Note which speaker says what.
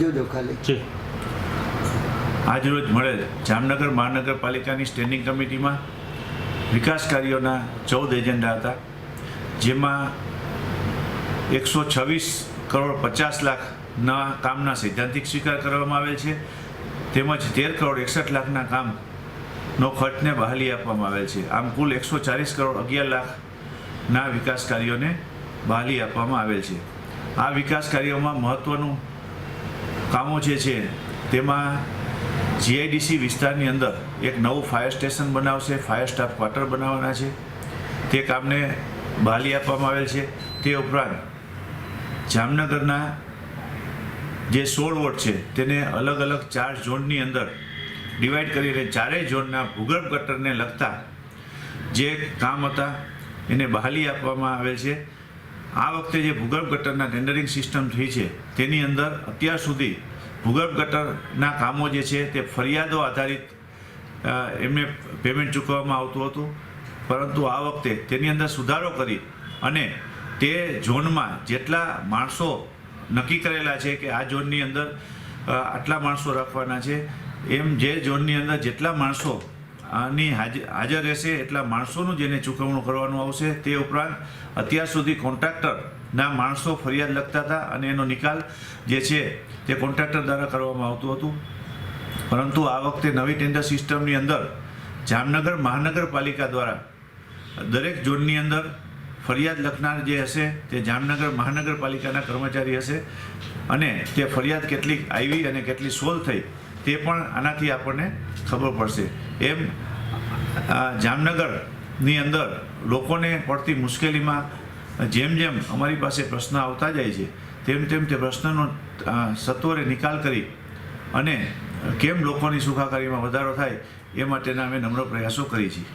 Speaker 1: જોજો ખાલી.
Speaker 2: જી.
Speaker 3: આજરોજ મળેલ જામનગર મહાનગરપાલિકાની સ્ટેન્ડિંગ કમિટીમાં વિકાસ કાર્યોના ચૌદ એજન્ડા હતા, જેમાં એકસો છવ્વીસ કરોડ પચાસ લાખના કામના સૈદ્ધાંતિક સ્વીકાર કરવામાં આવેલ છે, તેમજ તેર કરોડ એકસઠ લાખના કામનો ખર્ચને બહાલી આપવામાં આવેલ છે. આમ કુલ એકસો ચાલીસ કરોડ અગિયાર લાખના વિકાસ કાર્યોને બહાલી આપવામાં આવેલ છે. આ વિકાસ કાર્યોમાં મહત્ત્વનું કામો જે છે, તેમાં જીઆઈડીસી વિસ્તારની અંદર એક નવું ફાયર સ્ટેશન બનાવશે ફાયર સ્ટાફ ક્વાર્ટર બનાવવાના છે. તે કામને બહાલી આપવામાં આવેલ છે. તે ઉપરાંત જામનગરના જે સોળ વોટ છે, તેને અલગ અલગ ચાર ઝોનની અંદર ડિવાઈડ કરીને ચારેય ઝોનના ભૂગર્ભ ગટરને લગતા જે કામ હતા, એને બહાલી આપવામાં આવેલ છે. આ વખતે જે ભૂગર્ભ ગટરના ટેન્ડરિંગ સિસ્ટમ થઈ છે, તેની અંદર અત્યાર સુધી ભૂગર્ભ ગટરના કામો જે છે, તે ફરિયાદો આધારિત એમને પેમેન્ટ ચૂકવવામાં આવતું હતું. પરંતુ આ વખતે તેની અંદર સુધારો કરી અને તે ઝોનમાં જેટલા માણસો નક્કી કરેલા છે કે આ ઝોનની અંદર આટલા માણસો રાખવાના છે, એમ જે ઝોનની અંદર જેટલા માણસો ની હાજ- હાજર રહેશે એટલા માણસોનું જેને ચૂકવણું કરવાનું આવશે તે ઉપરાંત અત્યાર સુધી કોન્ટ્રાક્ટરના માણસો ફરિયાદ લખતા હતા અને એનો નિકાલ જે છે તે કોન્ટ્રાક્ટર દ્વારા કરવામાં આવતું હતું. પરંતુ આ વખતે નવી ટેન્ડર સિસ્ટમની અંદર જામનગર મહાનગરપાલિકા દ્વારા દરેક ઝોનની અંદર ફરિયાદ લખનાર જે હશે તે જામનગર મહાનગરપાલિકાના કર્મચારી હશે અને તે ફરિયાદ કેટલી આવી અને કેટલી સોલ્વ થઈ તે પણ આનાથી આપણને ખબર પડશે. એમ જામનગરની અંદર લોકોને પડતી મુશ્કેલીમાં જેમ જેમ અમારી પાસે પ્રશ્ન આવતા જાય છે, તેમ તેમ તે પ્રશ્નનો સત્વરે નિકાલ કરી અને કેમ લોકોની સુખાકારીમાં વધારો થાય એ માટેના અમે નમ્ર પ્રયાસો કરી છીએ.